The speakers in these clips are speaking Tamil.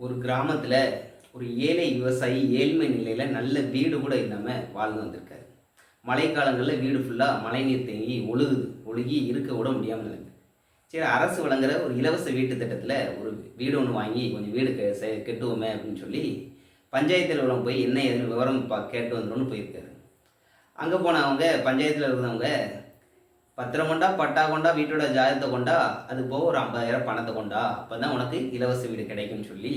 ஒரு கிராமத்தில் ஒரு ஏழை விவசாயி ஏழ்மை நிலையில் நல்ல வீடு கூட இல்லாமல் வாழ்ந்து வந்திருக்காரு. மழைக்காலங்களில் வீடு ஃபுல்லாக மழை நீர் தேங்கி ஒழுகுது. ஒழுகி இருக்க விட முடியாமல் இருக்கு. சரி அரசு வழங்குற ஒரு இலவச வீட்டு திட்டத்தில் ஒரு வீடு ஒன்று வாங்கி கொஞ்சம் வீடு கெ செ- கெட்டுவோமே அப்படின்னு சொல்லி பஞ்சாயத்தில் உள்ளவங்க போய் என்ன ஏதுன்னு விவரம் பா கேட்டு வந்துடும் போயிருக்காரு. அங்கே போனவங்க பஞ்சாயத்தில் இருந்தவங்க பத்திரம் கொண்டா பட்டா கொண்டா வீட்டோட ஜாதகத்தை கொண்டா அது போக ஒரு ஐம்பதாயிரம் பணத்தை கொண்டா அப்போ தான் உனக்கு இலவச வீடு கிடைக்கும்னு சொல்லி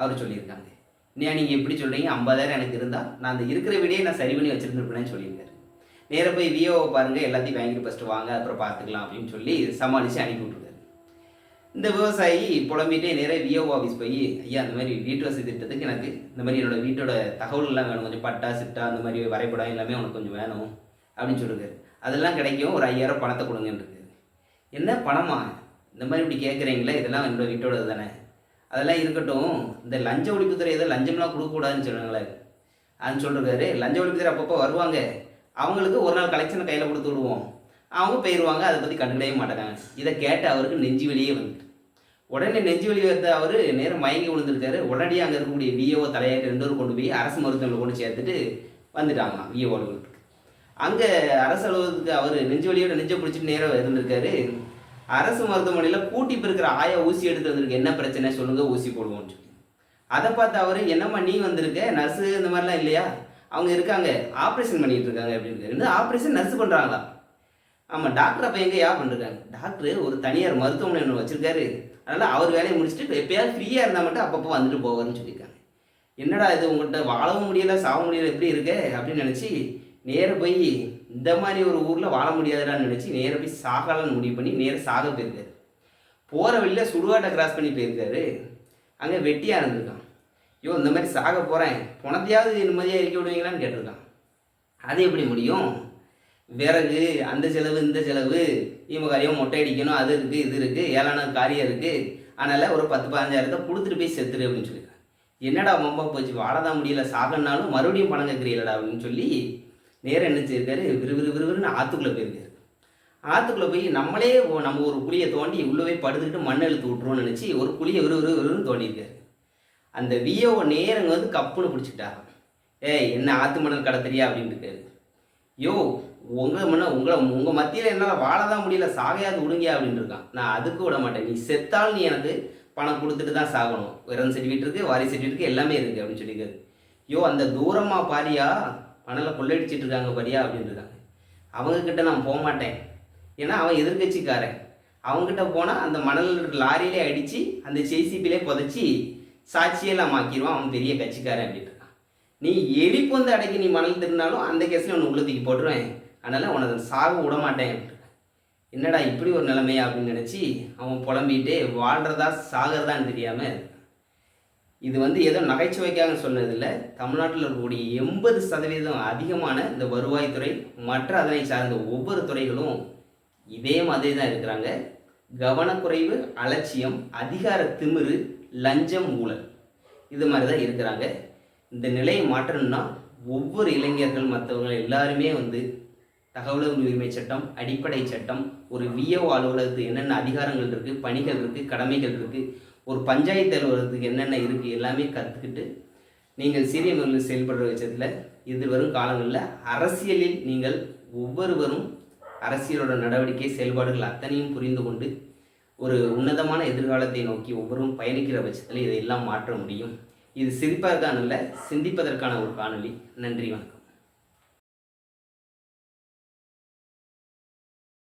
அவர் சொல்லியிருக்காங்க. இன்னையா நீங்கள் எப்படி சொல்கிறீங்க ஐம்பதாயிரம் எனக்கு இருந்தால் நான் அந்த இருக்கிற வீடே நான் சரி பண்ணி வச்சுருந்துருப்பேன்னு சொல்லியிருக்காரு. நேராக போய் விஓவை பாருங்கள் எல்லாத்தையும் வாங்கிட்டு ஃபஸ்ட்டு வாங்க அப்புறம் பார்த்துக்கலாம் அப்படின்னு சொல்லி சமாளித்து அனுப்பி விட்ருக்காரு இந்த விவசாயி புலம்பிகிட்டே நேராக விஓ ஆஃபீஸ் போய் ஐயா அந்த மாதிரி வீட்டு வசதி திட்டத்துக்கு எனக்கு இந்த மாதிரி என்னோட வீட்டோட தகவல்கள்லாம் வேணும். கொஞ்சம் பட்டா சிட்டா அந்த மாதிரி வரைபடம் எல்லாமே உனக்கு கொஞ்சம் வேணும். அப்படின்னு சொல்லியிருக்காரு அதெல்லாம் கிடைக்கும். ஒரு ஐயாயிரம் பணத்தை கொடுங்கன்றது. என்ன பணமா? இந்த மாதிரி இப்படி கேட்குறீங்களே இதெல்லாம் என்னோட வீட்டோட தானே. அதெல்லாம் இருக்கட்டும். இந்த லஞ்ச ஒழிப்புத்துறை ஏதோ லஞ்சம்லாம் கொடுக்கக்கூடாதுன்னு சொல்லுங்களேன் அதுன்னு சொல்லிருக்காரு லஞ்ச ஒழிப்புத்துறை அப்பப்போ வருவாங்க. அவங்களுக்கு ஒரு நாள் கலெக்ஷனை கையில் கொடுத்து விடுவோம். அவங்க போயிடுவாங்க அதை பற்றி கண்டுக்கிடவே மாட்டாங்க இதை கேட்டு அவருக்கு நெஞ்சு வெளியே வந்துட்டு. உடனே நெஞ்சு வெளியே வந்து அவர் நேரம் மயங்கி விழுந்திருக்காரு. உடனடியாக அங்கே இருக்கக்கூடிய விஓ தலையாட்டு ரெண்டு கொண்டு போய் அரசு மருத்துவங்களை கொண்டு சேர்த்துட்டு வந்துட்டாங்களாம் விஓ அங்கே அரசு அலுவலகத்துக்கு அவர் நெஞ்சு வழியோட நெஞ்சை பிடிச்சிட்டு நேரம் இருந்திருக்காரு. அரசு மருத்துவமனையில் கூட்டி இருக்கிற ஆயா ஊசி எடுத்து வந்திருக்கு என்ன பிரச்சனை? சொல்லுங்கள் ஊசி போடுவோம்னு சொல்லி. அதை பார்த்து அவர் என்னம்மா நீ வந்திருக்க? நர்ஸு இந்த மாதிரிலாம் இல்லையா? அவங்க இருக்காங்க. ஆப்ரேஷன் பண்ணிகிட்டு இருக்காங்க அப்படின்னு ஆப்ரேஷன் நர்ஸ் பண்ணுறாங்களா ஆமாம் டாக்டர் அப்போ எங்கே யா பண்ணிருக்காங்க டாக்டர் ஒரு தனியார் மருத்துவமனை ஒன்று வச்சுருக்காரு. அதனால் அவர் வேலையை முடிச்சுட்டு எப்பயாவது ஃப்ரீயாக இருந்தால் மட்டும் அப்பப்போ வந்துட்டு போவார்னு சொல்லியிருக்காங்க. என்னடா இது? உங்கள்கிட்ட வாழவும் முடியல சாக முடியல எப்படி இருக்கு? அப்படின்னு நினச்சி நேர போய் இந்த மாதிரி ஒரு ஊரில் வாழ முடியாதுடான்னு நினச்சி நேர போய் சாகலான்னு முடிவு பண்ணி நேர சாக போயிருக்காரு. போகிற வழியில் சுடுகாட்டை கிராஸ் பண்ணி போயிருக்காரு. அங்கே வெட்டியாக இருந்திருக்கான். ஐயோ இந்த மாதிரி சாக போகிறேன் பணத்தையாவது நிம்மதியாக இருக்க விடுவீங்களான்னு கேட்டிருக்கான். அது எப்படி முடியும்? விறகு அந்த செலவு இந்த செலவு இவங்க காரியம் மொட்டை அடிக்கணும் அது இருக்குது இது இருக்குது ஏழான காரியம் இருக்குது அதனால் ஒரு பத்து பதினஞ்சாயிரத்தை கொடுத்துட்டு போய் செத்துரு அப்படின்னு சொல்லியிருக்காங்க என்னடா மொம்பா போச்சு? வாழதான் முடியல. சாகனாலும் மறுபடியும் பணம் கேட்குறீங்களடா அப்படின்னு சொல்லி நேரம் என்ன செய்யிருக்காரு விறு விறு விறுவிறுன்னு ஆற்றுக்குள்ளே போயிருக்காரு. ஆற்றுக்குள்ளே போய் நம்மளே நம்ம ஒரு குழியை தோண்டி உள்ளே போய் படுத்துக்கிட்டு மண் எழுத்து விட்ருவோம்னு நினச்சி ஒரு குழியை விறு விறு விறுன்னு தோண்டியிருக்காரு. அந்த வியோ நேரங்க வந்து கப்புன்னு பிடிச்சிக்கிட்டாராம் ஏய் என்ன ஆற்று மணல் கடத்தறியா அப்படின்னு இருக்காரு யோ உங்கள் மண்ண உங்களை உங்கள் மத்தியில் என்னால் வாழ தான் முடியல சாகையாது விடுங்க அப்படின்னு இருக்கான் நான் அதுக்கு விட மாட்டேன். நீ செத்தால் நீ எனக்கு பணம் கொடுத்துட்டு தான் சாகணும். இறந்து சர்டிஃபிகேட் இருக்குது வாரி சர்டிஃபிகேட் எல்லாமே இருக்குது அப்படின்னு சொல்லியிருக்காரு. யோ அந்த தூரமாக பாரியா மணலை கொள்ளடிச்சிட்டு இருக்காங்க பரியா அப்படின்னு இருக்காங்க அவங்கக்கிட்ட நான் போக மாட்டேன் ஏன்னா அவன் எதிர்கட்சிக்காரன் அவங்ககிட்ட போனால் அந்த மணல் லாரியிலே அடித்து அந்த ஜேசிபிலே புதைச்சி சாட்சியெல்லாம் ஆக்கிடுவான் அவன் பெரிய கட்சிக்காரன் அப்படின்னு நீ எலிப்பு வந்து அடைக்கி நீ மணல் திருநாலும் அந்த கேஸில் உன்னை உள்ள தூக்கி போட்டுருவேன். அதனால் உனக்கு சாக விட மாட்டேன் என்னடா இப்படி ஒரு நிலைமையா அப்படின்னு நினச்சி அவன் புலம்பிகிட்டே வாழ்கிறதா சாகிறதான்னு தெரியாமல் இது வந்து ஏதோ நகைச்சுவைக்காக சொன்னதில்லை. தமிழ்நாட்டில் இருக்கக்கூடிய எண்பது சதவீதம் அதிகமான இந்த வருவாய்த்துறை மற்ற அதனை சார்ந்த ஒவ்வொரு துறைகளும் இதே மாதிரி தான் இருக்கிறாங்க. கவனக்குறைவு அலட்சியம் அதிகார திமிரு லஞ்சம் ஊழல். இது மாதிரி தான் இருக்கிறாங்க. இந்த நிலையை மாற்றணும்னா ஒவ்வொரு இளைஞர்கள் மற்றவங்க எல்லாருமே வந்து தகவல் உரிமை சட்டம் அடிப்படை சட்டம் ஒரு விஓ அலுவலகத்துக்கு என்னென்ன அதிகாரங்கள் இருக்குது பணிகள் இருக்குது கடமைகள் இருக்குது ஒரு பஞ்சாயத்து அலுவலகத்துக்கு என்னென்ன இருக்குது எல்லாமே கற்றுக்கிட்டு நீங்கள் சீரிய முறையில் செயல்படுற பட்சத்தில் எதிர்வரும் காலங்களில் அரசியலில் நீங்கள் ஒவ்வொருவரும் அரசியலோட நடவடிக்கை செயல்பாடுகள் அத்தனையும் புரிந்து கொண்டு ஒரு உன்னதமான எதிர்காலத்தை நோக்கி ஒவ்வொருவரும் பயணிக்கிற பட்சத்தில் இதையெல்லாம் மாற்ற முடியும். இது சிரிப்பதற்கான இல்லை சிந்திப்பதற்கான ஒரு காணொளி. நன்றி வணக்கம்.